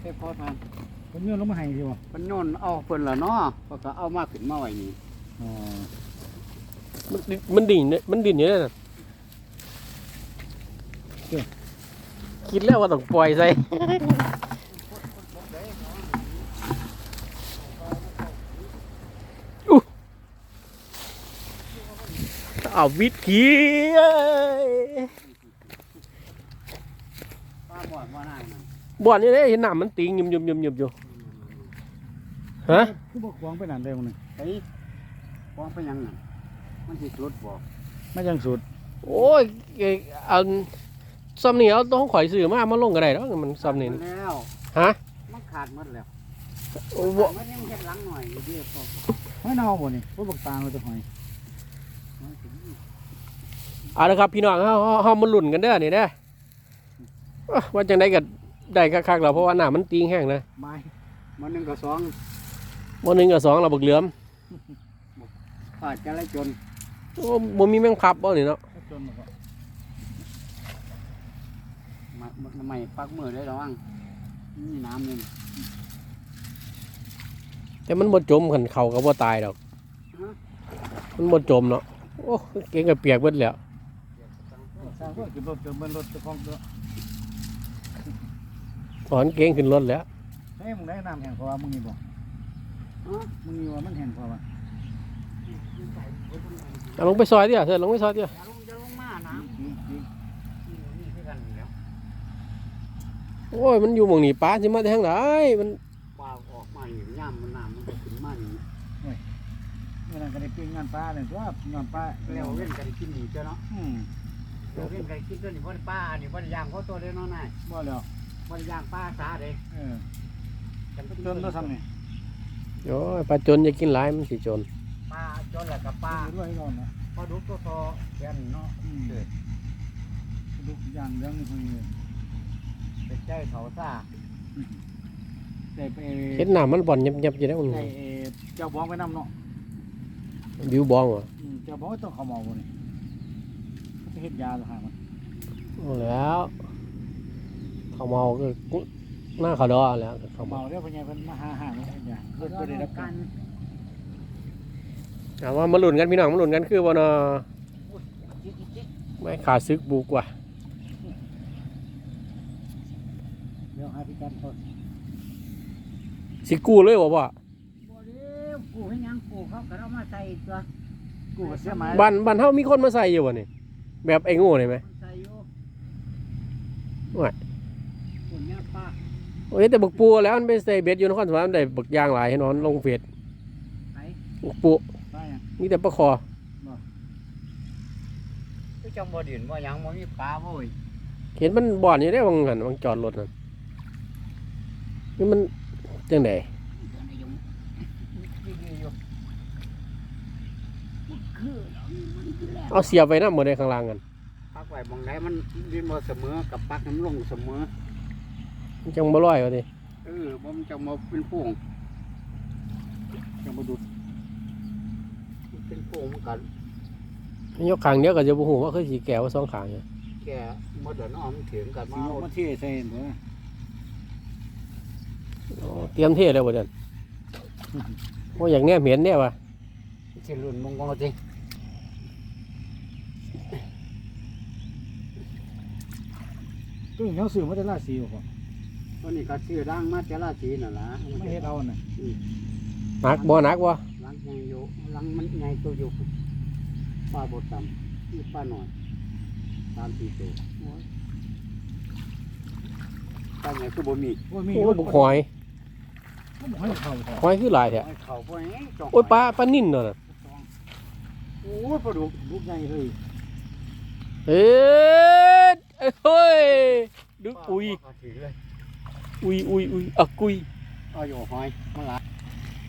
ใส่พอทานผมโยนลงมาให้สิบ่เพิ่นโยนเอาเพิ่นละเนาะเพิ่นก็เอามาขึ้นมาไว้นี่อ๋อมันดิมันดิ่งเนี่ยมันดิ่นอยู่เนี่ยนะคิดแล้วว่าต้องปล่อยใส่ อู้เอาวิธีเอ้ยป้าบ่อนว่านั่นน่ะ บ่อนนี่ได้เห็นน้ำมันติงยุบยุบยุบยุบอยู่ฮะคือบ่ควงไปนั่นได้บ่นี่เฮ้ยฟ้องไปยังนั่นมันสิสุดบ่มาจังสุด โอ้ยเอ้ยเอาซ้ำนี่เอาต้องข่อยซื้อมามาลงก็ได้แล้วมันซ้ำนี่แล้วฮะมันขาดหมดแล้วโอ้บ่มันยังเฮ็ดหลังหน่อยอยู่เดียวพอหอยเน่าบ่นี่บ่บักตางเราจะหอยมันสิเอาละครับพี่น้องเฮาเฮาเฮามาลุ้นกันเด้อนี่เด้ออะว่าจังได๋ก็ ได้คักๆแล้วเพราะว่าน้ำมันติงแห้งนะไม้มันหนึงก็สองบ่หนึ่งกับสองเราบักเหลือมขาดจะไรจนโอ้บ่มีแมงพับบ่นี่เนาะถ้าจนมันก็มามาใหม่ปักมือได้ระวังนี่น้ำนี่แต่มันบ่จมคันเข้าก็บ่ตายดอก มันบ่จมเนาะโอ้เก่งก็เปียกเบิดแล้วสร้างก็ขึ้นร ถเกินเบิ่นรถเจ้าของตัวถอนเก่งขึ้นรถแล้วเฮ้ยมึงได้น้ำแห้งเพราะว่ามึงนี่บ่มึงนี่ว่ามันแห้งเพราะว่าเอาลงไปซอยเด้อเถิดลงไปซอยเด้ออย่าลงอย่าลงมาน้ำจริงจริงนี่คือกันแล้วโอ้ยมันอยู่หม่องนี้ปลาสิมาแต่ทางใดมันปลาออกมาอยู่ย่ำมันน้ำมันก็ขึ้นมานี่เมื่อนั้นก็ได้ปิ้งงานปลาเลยตัวงานปลาแล้วเว้นกันกินนี่เจ้าเนาะอืมแล้วเว้นกันกินตัวนี้บ่ได้ปลานี่บ่ได้ย่างเขาตัวเด้อเนาะนายบ่แล้ว บ่ได้ย่างปลาสาเด้เออกันกิจนเราทำนี่โอ้ยปลาจนอย่ากินหลายมันสิจนปลาจนแล้วก็ปลาด้วยก่อนนะพอดุกตัวโตแค่นี้เนาะอืมลูกย่างเรื่องนี้เป็นใจเขาซ่าได้ไปเฮ็ดน้ำมันบ่อนยับๆอยู่แล้วมันได้เจ้าบ้องไปนำเนาะบิวบองว่ะอืมเจ้าบ้องต้องเขาเมาบ่นี่เขาจะเฮ็ดยาหรือหามันเอาแล้ว เขาเมาก็หน้าเขาดอแล้วเขาเขาเมาเมาเด้อพ่อใหญ่เพิ่นมาหาหามันเฮ็ดยาเพิ่นบ่ได้รับการเอาว่ามาลุ้นกันพี่น้องมาลุ้นกันคือบ่เนาะจิ๊กจิ๊กไม่ขาดซึกบุกว่ะเดี๋ยวหาพิการเขาสิกู้เลยบ่พ่อบ่เด้อกูให้ยังกูเขาก็เอามาใส่ตัวกูก็เสียหมายบ้านบ้านเฮามีคนมาใส่อยู่บ่นี่แบบไอ้โง่นี่ไหมมันใส่อยู่ว่าผลงานปลา โอ้ยแต่บักปูแล้วมันไปใส่เบ็ดอยู่นครสวรรค์ได้บักย่างหลายให้นอนลงเฟซไหนบักปูได้หยังมีแต่ปลาคอก็จังบ่ดินบ่หยังบ่มีปลาโว้ยเห็นมันบ่อนอยู่ได้บางหันบางจอดรถนั่นนี่มันจังไดในยุงดีๆอยู่มันคือแล้วมันคือแล้วเอาเสียบไว้นำบ่ได้ข้างล่างกันปักไว้มองไหนมันดินบ่เสมอกับปักน้ำลงเสมอมัน จังบ่ลอยว่าติเออบ่มันจะมาเป็นพวงยังบ่ดุดเป็นพวงมันกันมัน ยกข้างเดียวก็จะบ่ฮู้ว่าคือสิแก้ว่าสองข้างเนี่ยแก่หมดแล้วเนาะมันเถียงกันสิมายกมาเที่ใส่เด้ออ๋อเตรียมเทแล้วบ่เด้อโอ้อยากแนมเห็นแน่ว่ะสิรุ่นมงกงจริงตัวนี้เขาซื้อมาแต่ละสีบ่พ อวันนี้ก็ซื้อร่างมาแต่ละสีนั่นล่ะไม่เฮ็ดเอาน่ะหนักบ่หนักบ่หลังใหญ่อยู่หลังมันใหญ่ตัวอยู่ปลาบดต่ำนี่ปลาหน่อยตามสี่ตัวโอ้ยปลาใหญ่คือบ่มีโอ้ยมีโอ้บักหอยบ่ให้เข้าพอหอยคือหลายแท้ไอ้เขาบ่แห้งจงโอ้ยปลาปลานิ่นนั่นน่ะโอ้ยปลาดุกลูกใหญ่เฮ้ยเอ๊ะเฮ้ยดึกอุยปลาถือเลย อุยอุยอุยอะกุยเอาอยู่หอยมันหลาย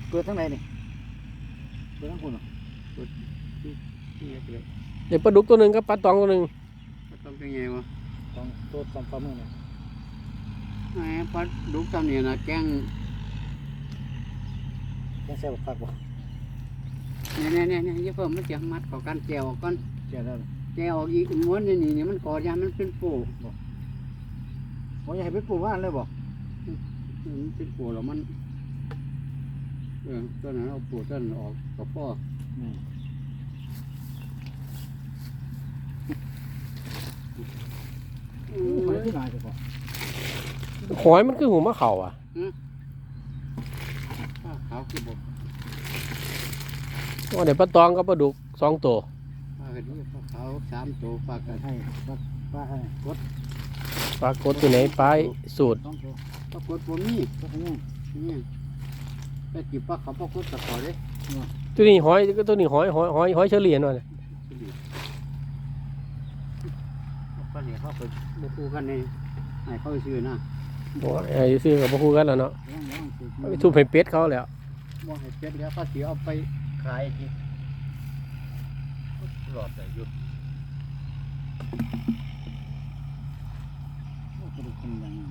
เปิดทางไหนนี่เปิดทางคุณเหรอนี่เลยเดี๋ยวปลาดุกตัวหนึงกับปลาตองตัวหนึงมันต้องเป็นไงวะต้องโตดต้องฝ่ามือนี่ไอ้ปลาดุกตำเนี่ยนะแกงยังแซ่บคักบ่เนี่ยเนี่ยเนี่ยอย่าเพิ่มมันจะมัดเข้ากันแจวออกก่อนเจ้าแล้วแจวออกอีกม้วนนี่นี่นี่มันก่อยามันเป็นปูบ่อยากให้ไปปลูกบ้านเลยบ่ม มันติดปูแล้วมัน เออต้นนั้นเอาปูต้นออกกับพ่ออืมอืมันมที่ลายเฉพาะหอยมันคือหูมะเข่าอะผ้าขาวคือบอกว่าเดี๋ยวปลาตองกับปลาดุกสองตัวผ้ากันนี้ผ้าขาวสามตัวผ้ากันให้ปักปลาให้กดปลากดอยู่ไหนปลายสูตรต้องตัว ปรากฏผมนี่ก็ขยันนี่แต่จีบปลาเขาปรากฏตะขอเลยตัวนี้หอยตัวนี้หอยหอยหอยหอยเฉลี่ยหน่อยก็เนี่ยเขาไปบุคูกันในให้เขาไปซื้อนะบอกว่าไอ้ซื้อกับพวกคู่กันแล้วเนาะย่างย่างสุดเอาไปทุบให้เป็ดเขาแล้วบ่ให้เป็ดแล้วก็เสียเอาไปขายทีหลอดแต่อยู่กระดูกเป็นอย่างนั้น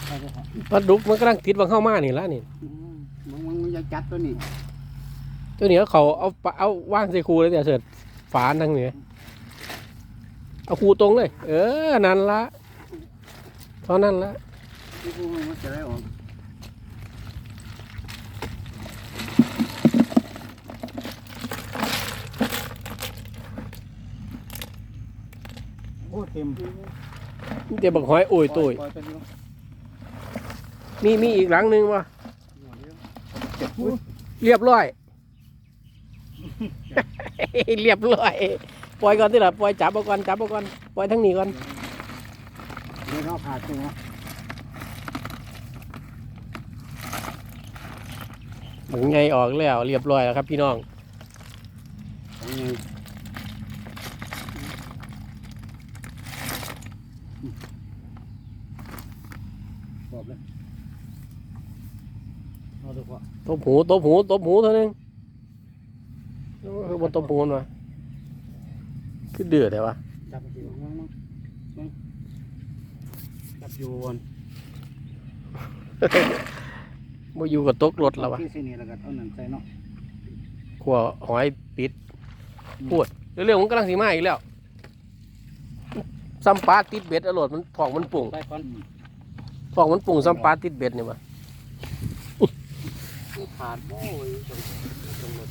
ไปเลยครับปลาดุกมันกำลังติดวังเข้ามานี่ละนี่อืมมึงมึงมึงจะจัดตัวนี้ตัวนี้เขาเอาปลาเอาว่างใส่คูเลยแต่เสร็จฝานทั้งนี้เอาคูตรงเลย เออนั่นละเท่านั้นละที่กูมันจะได้ออกโอ้เต็มเดี๋ยวบักหอยโอ้ยตุยปล่ไปดู มีมีอีกหลังหนึงวะอุ้ยเรียบร้อย เรียบร้อย ปล่อยก่อนที่ละปล่อยจับเอาก่อนจับเอาก่อนปล่อยทั้งนี้ก่อนนี่เราผ่าตัวมึงไงออกแล้ว เรียบร้อยแล้วครับพี่น้อง ของไง บอบเลยเอาดูว่า ตบหูตบหูตบหูเท่านึงโอ้คือบนตบหูมันวะคือเดือดแต่วะจับอยู่มั้งมั้งมั้งจับอยู่วนมาอยู่กับตกรถแล้ววะที่เส้นนี้แล้วก็เอาหนังใส่เนาะขัวหอยปิดปวดเรื่องมันกำลังสีมาอีกแล้วซัมปลาติดเบ็ดอรรถมันท้องมันปุ่งไปก่อนท้องมันปุ่งซัมปลาติดเบ็ดเนี่ย มาขาดโอ้ยตรงตรงรถ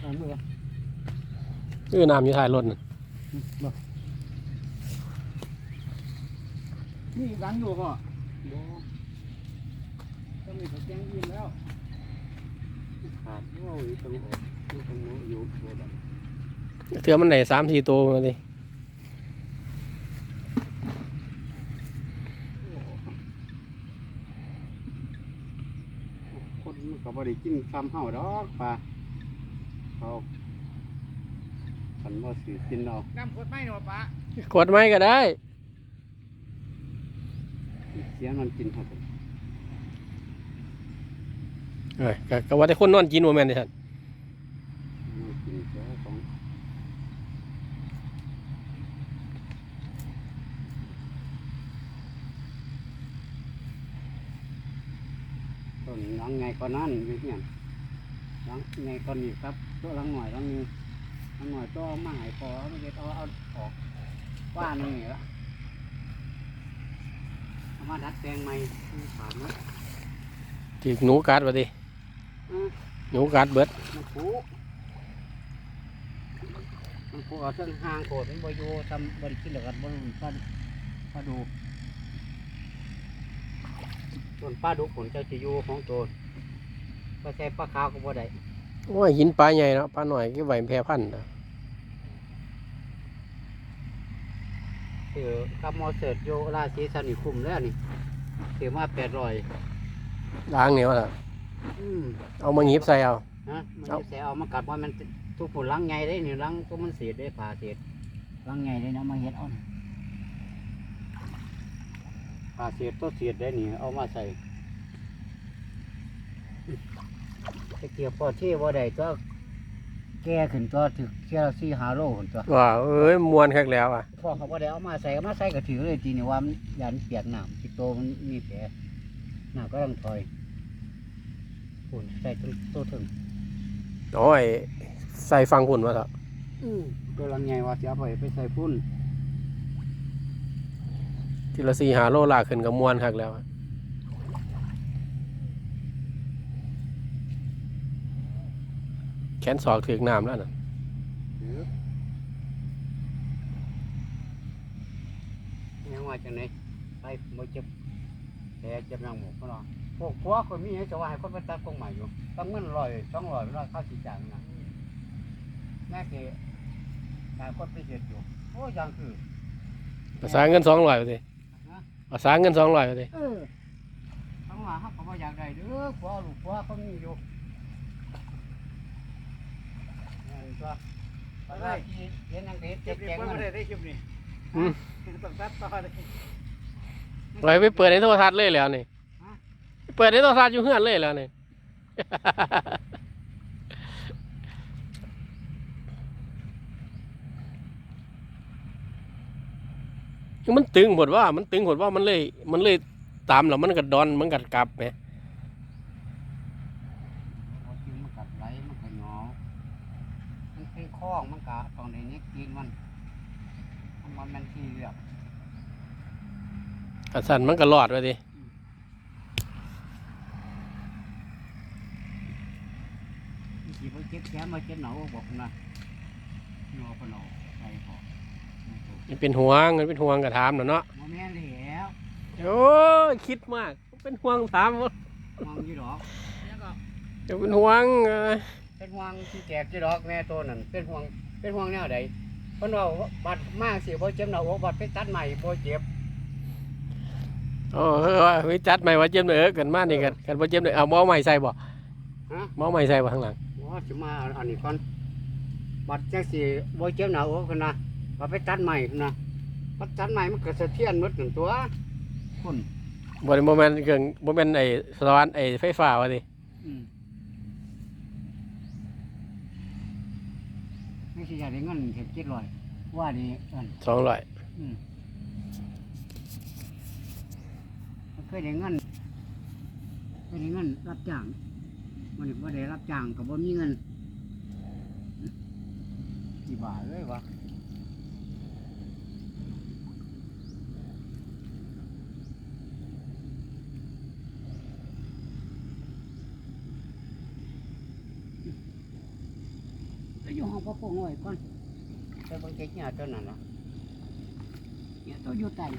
เอามือเออน้ำอยู่ท้ายรถน่ะนี่หลังอยู่ก็ต้องมีแกงอิ่มแล้วขาดโอ้ยตรงอกตรงโน้อยู่บนเถื่อมันไหนสามสี่ตัวมาดิ คนมัน ก็บ่ได้กินคำเฮาดอกปลาเขาขันบ่สิกินเอาน้ำกดไม่เนาะป้ากดไม่ก็ได้ เสียมันกินครับเอ้ยก็ก็ว่าแต่คนนอนกินโมแมนดิท่านมันกินเจ้าของต้น หลังไงก็นั่นอยู่เนี่ยหลังไงก็นี่ครับตัวหลังหน่อยหลังนี้หลังหน่อยตัวมาใหายพอไม่ได้เอาเอาออกว่านี่ละเอามาดัดแปลงใหม่ถามนะที่หนูกัดมาดิอืมหนูกัดเบิดมันผูมันผูเอาเส้นห่างโคตรมันบอยู่ทำบริกินแล้วกันบริปลาปลาดูส่วนปลาดุกผลเจ้าจะอยู่ของตัว ก็ใช้ปลาขาวก็บ่ได้โอ้ยหินปลาใหญ่เนาะปลาหน่อยก็ไหวแพร่พันธุ์นะถือกับมอเสิร์ตโยราศีสันนิคุมแล้วนี่ถือมาแปดร้อยล้างเหนียวล่ะอืมเอามาหยิบใส่เอาฮะมันเอาจะแสเอามากัดว่ามันทุกผลลังไงได้นี่ลังก็มันเสียได้ผ่าเสียลังไงเลยนะมาเฮ็ดเอ่อนผ่าเสียดตัวเสียดได้นี่เอามาใส่ ตะเกียบพอเที่ว่าใดก็แก่ขึ้นตัวถึกเที่ยวละสี่หาโลขึ้นตัวว่าเอ้ยมวนคักแล้วอะพ่อเขาว่าได้เอามาใส่ก็มาใส่ก็ถือเลยทีนี่ว่ามันยันเปียกน้ำที่โตมันมีแผลหน้าก็ต้องถอยฝุ่นใส่ตัวตัวถึงโอ้ยใส่ฟังหุ่นมาเถอะตัวลังไงว่าจะเอาไปไปใส่พุ่นทีละสี่หาโลลากขึ้นกับมวนคักแล้วอะ แขนศอกถึกน้ำแล้วน่ะถือยังว่าจังไหนไปบ่เจ็บแต่เจ็บนางหมูก็รอพวกพวกคนมีให้จะว่าให้คนไปตัดกงใหม่อยู่ต้องเงินร้อยสองร้อยร้อยเข้าสิจ่ายนะแม่เกตายคนไปเฮ็ดอยู่โอ้ยังคือภาษาเงินสองร้อยสิฮะภาษาเงินสองร้อยสิเออทั้งว่าเขาก็บ่อยากได้เด้อผัวลูกผัวเขามีอยู่นั่น ตัวไปได้ที่เห็นนางเด็ดเก็เจ็บบเรียแกบงร้อยมันได้ได้คลิปนี้ต้องตัดต่อเลยไว้ไปเปิดในโทรทัศน์เลยแล้วนี่เปิดในโทรทัศน์อยู่เฮือนเลยแล้วนี่ มันตึงหมดว่า มันตึงหมดว่ามันเลย มันเลยตามแล้วมันก็ดอนมันก็กลับไหม เอาจริงมันกัดไหลมันก็หยอ มันเป็นคล้องมันกะตอนในนี้กินมันมันมันเป็นที่เลือกกระสันมันก็รอดไปดิที่ไปเจ็บแขนมาเจ็บหนาวบอกนะหนาวก็หนาวใส่พอมันเป็นห่วงมันเป็นห่วงกระถามน่ะเนาะโมแม่นแล้วโอ้ยคิดมาก เป็นห่วงถามว่ามองอยู่ดอกจะเป็นห่วง เออเป็นห่วงที่แจกจีดอกแม่ตัวนั่นเป็นห่วงเป็นห่วงแนวใดเพิ่นว่าบัดมากสิบ่เจ็บหน้าอกบัดไปตัดใหม่บ่เจ็บโอ้เฮ้ยว่าวิจัดใหม่ว่าเจ็บเด้อกันมานี่กันกันบ่เจ็บเด้อเอาหมอใหม่ใส่บ่ฮะหมอใหม่ใส่บ่ข้างหลังอ๋อสิมาอันนี้ก่อนบัดจังสิบ่เจ็บหน้าอกพุ่นนะบัดไปตัดใหม่พุ่นนะบัดตัดใหม่มันก็สะเทือนหมดนั่นตัวคุณบ่ได้บ่แม่นเกิงบ่แม่นไอ้สว่านไอ้ไฟฟ้าว่าดิอืม ไม่ใช่อยากได้เงินเห็นเจ็ดร้อยว่าดีเอิ้น200อืมมันเคยได้เงินเคยได้เงินรับจ้างวันนี้ว่าได้รับจ้างกับว่ามีเงินกี่บาทเลยวะ ไปอยู่ห้องพ่อพงไว้ก่อนไปเบางเจ๊เนี่ยตัวนั้นละเนี่ยตัวอยู่ใต้อย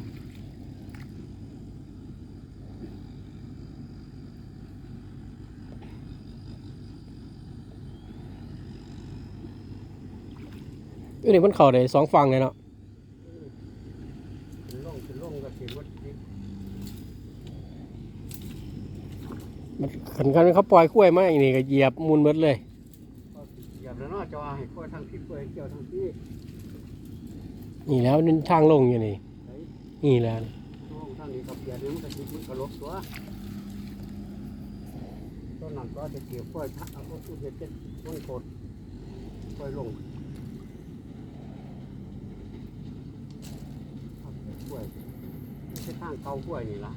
ู่นี่มันเข้าได้สองฝั่งเลยเนาะขึ้นลงขึ้นลงก็สิวัดนี้มันคันคันเขาปล่อยกล้วยมาอีนี่ก็เหยียบมุนหมดเลยก็สิเหยียบ แล้วเนาะจะว่าให้กล้วยทางพี่กล้วยเกี่ยวทางพี่นี่แล้วนี่ทางลงอยู่นี่ ไอ้นี่แล้วนี่ช่วงทางนี้กับเปียนี่มันก็สิมันก็ลบตัวต้นนั้นก็จะเกี่ยวกล้วยทักเอาก็เห็ดเป็นต้นโคตรกล้วยลงเอาไปกล้วยไม่ใช่ทางเก่ากล้วยนี่ล่ะ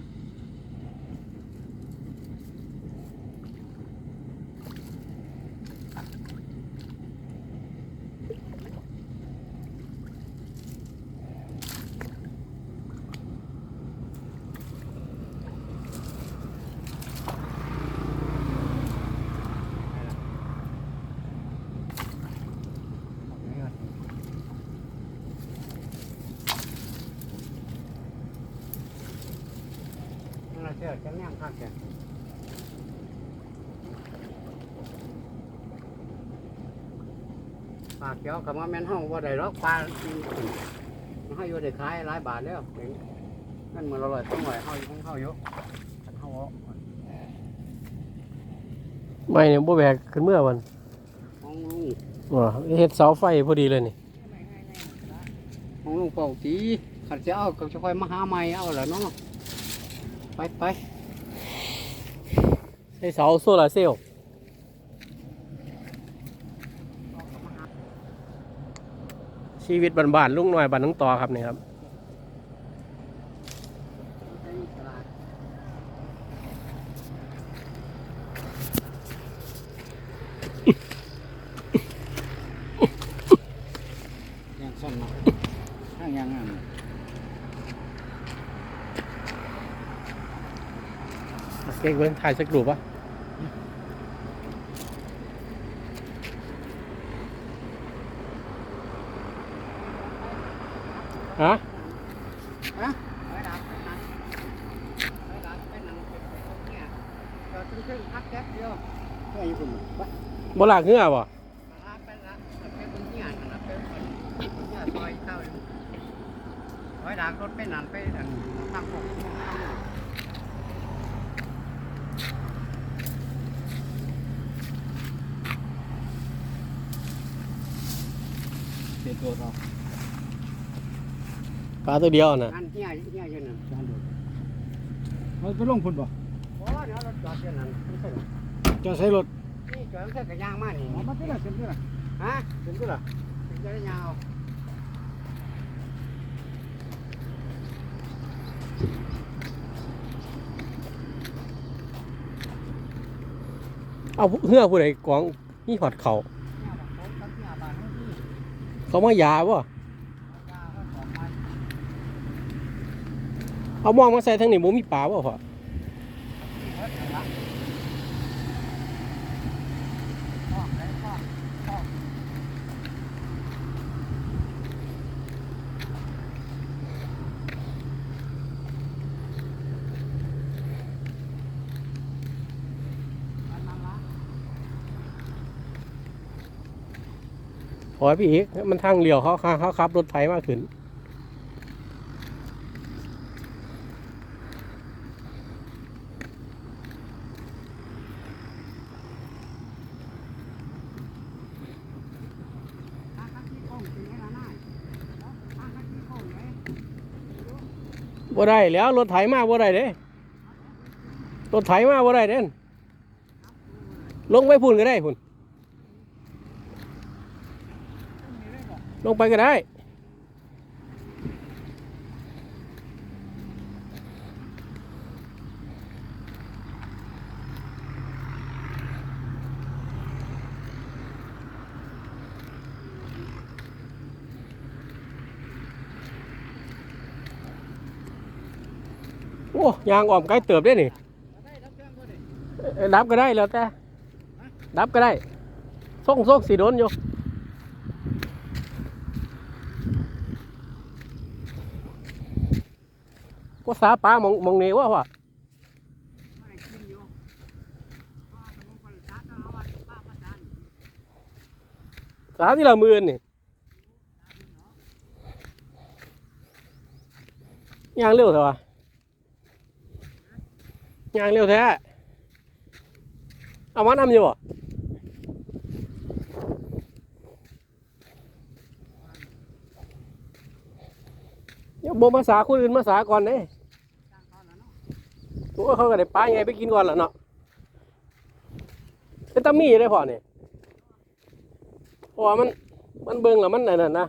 อจะแน่งคักแกปลาเขียวกับว่าแม่นห้องว่าได้หรอกปลามันให้อยู่ได้ขายหลายบาทแล้วเองนั่นมันอร่อยต้องไหวเฮาอยู่ของเฮาอยู่คันเฮาเอาไม่เนี่ยบ่แบกขึ้นเมื่อวันของลุงอ๋อเฮ็ดเสาไฟพอดีเลยนี่ของลุงเป่าตีขันจะเอาก็จะค่อยมาหาใหม่เอาแหละเนาะ ไปไปใช้เสาโซลาเซลล์ชีวิตบ้านๆลุงน้อยบ้านน้องต่อครับนี่ครับ ยังสั้นเนาะข้างยังงาม เก่งเบิ้งถ่ายสักรูปปะฮะฮะไปดับไปนั่นไปดับไปนั่นเป็นไปตรงเนี้ยเกิดขึ้นขึ้นพักแก๊สเดียวเพื่ออยู่คุณบ่บ่ลากเงือบ่มาลาไปะไปตรงเนี้ยรงเนี้ยซอยเข้าเลยไปดักรถไปนั่นไปนั่นทางพวก เสีย ตัวเราปลาตัวเดียวน่ะนั่นเนี้ยเนี้ยอยู่นั่นจานดูเราไปลงพุ่นบ่โอ้เดี๋ยวรถจอดอยู่นั่นมันเป็นจะใช้รถนี่จอดมันเป็นกระยางมานี่อ๋อมาที่ละเต็มที่ละฮะเต็มที่ละถึงจะได้ยาวเอาเหงื่อผู้ใดกองนี่หอดเขา เนี่ยบอกผมตั้งที่อาบานทั้งที่ เขามายาบ่ยาก็สองไม้เอามองมาใส่ทางนี้บ่มีปลาวะพ่อ ที่รถกระบะข้องไหนข้องข้อง อันนั้นละ ข อให้พี่อีก มันทางเลี้ยวเขาเขาเขาขับรถไถมากขึ้นทางที่โค้งถึงให้ละนายทางที่โค้งไหนบ่ได้แล้วรถไถมาบ่ได้เด้รถไถมาบ่ได้เด้นลงไปพุ่นก็ได้พุ่น ลงไปก็ได้ โอ้ยางอ่อมไกลเติบได้นี่ได้รับก็ได้เอ้ยดับก็ได้แล้วแต่ดับก็ได้ส่งส่งสีโดนอยู่ ก็สาปลามองมองนี่ว่าว่ะไม่ได้กินว่าวะสาที่ละหมื่นนี่ยางเร็วเถอะวะย่างเร็วแท้เอามันทำอยู่บ่เดี๋ยวโบมาสาคนอื่นมาสาก่อนเด้จ้างเขาแล้วเนาะ ตัวเขาก็ได้ปลาไงไปกินก่อนละเนาะเป็นตามีได้พอเนี่ยเพราะว่ามันมันเบิ่งแล้วมันนั่นน่ะนะ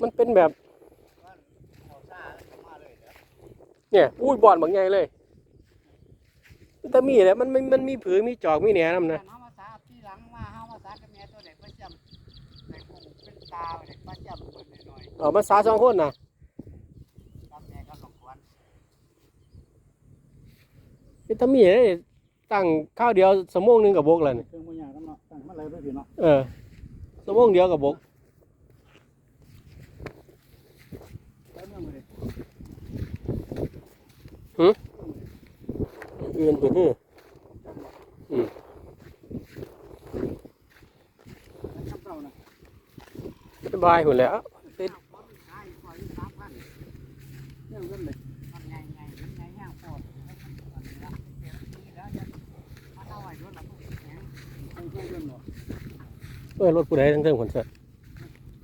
มันเป็นแบบขอซ่าแล้วก็มาเลยเด้อเนี่ยอุ้ยบอลบางไงเลยเป็นตามีแหละมันมันมันมีผือมีจอกมีแหนนำนะเฮามาสาที่หลังมาเฮามาสากับแม่ตัวเด็กประจำในกลุ่มเป็นตาเด็กประจำเพิ่นหน่อยเอามาสาสองคนนะ ๆกับแม่ก็หลงควัน เป็นตามีเลยตั้งข้าวเดียวสมงหนึงกับบกแล้วนี่เครื่องมือยางกันเนาะตั้งมาเลยด้วยพี่เนาะเออสมงเดียวกับบกแล้วเมื่อมือเลยอื่นเป็นหื้อแล้วข้าวเก่านะ สบายหุ่นแหล้ว เออรถผู้ใดทั้งเทิงคนเสิร์ต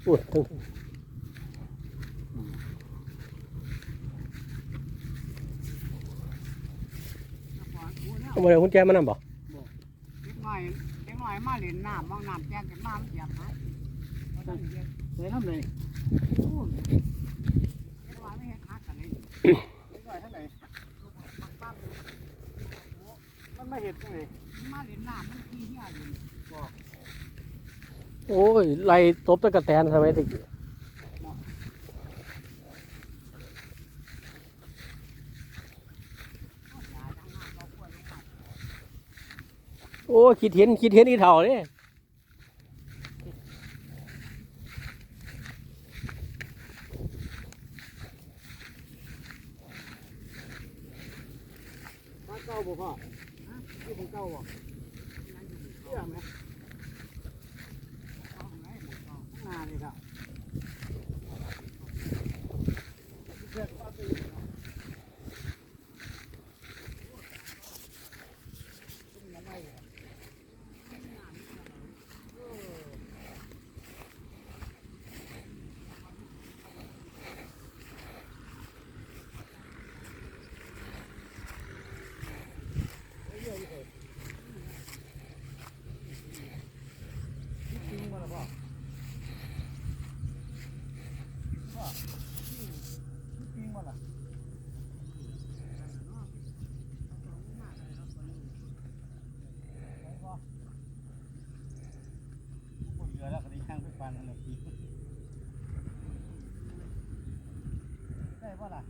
พูดทั้งแล้วก่อนกูเอามาเดี๋ยคุณแจมานำบ่เด็กน้อยเด็กน้อยมาเล่นน้ำมองน้ำแจ้งกันมามันเหยียบหายเพราะเด็กใส่น้ำเลยเด็กน้อยไม่เห็นฮักกันเลยนิดหน่อยท่าไหร่ปักปั๊บเลยมันไม่เห็นเท่าไหร่มันมาเล่นน้ำมันขี้เหี้ยอยู่ โอ้ยไล่ตบตะกะแตนทำไมตะกี้โอ้คิดเห็นคิดเห็นอีเถ่าเนี่ย ฟันหมดอีกได้ป่ะล่ะ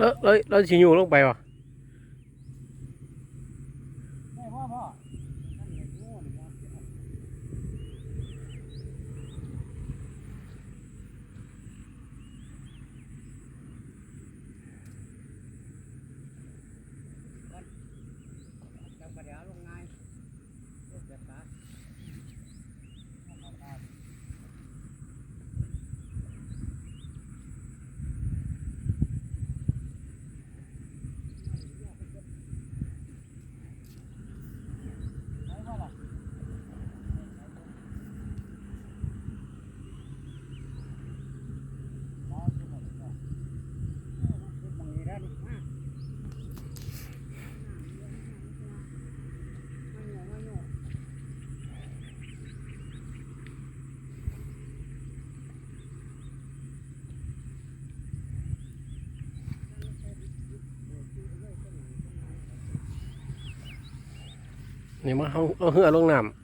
nó เราเราสิอยู่ลงไปวะ นี่มาเอาเอาเหือลงน้ำ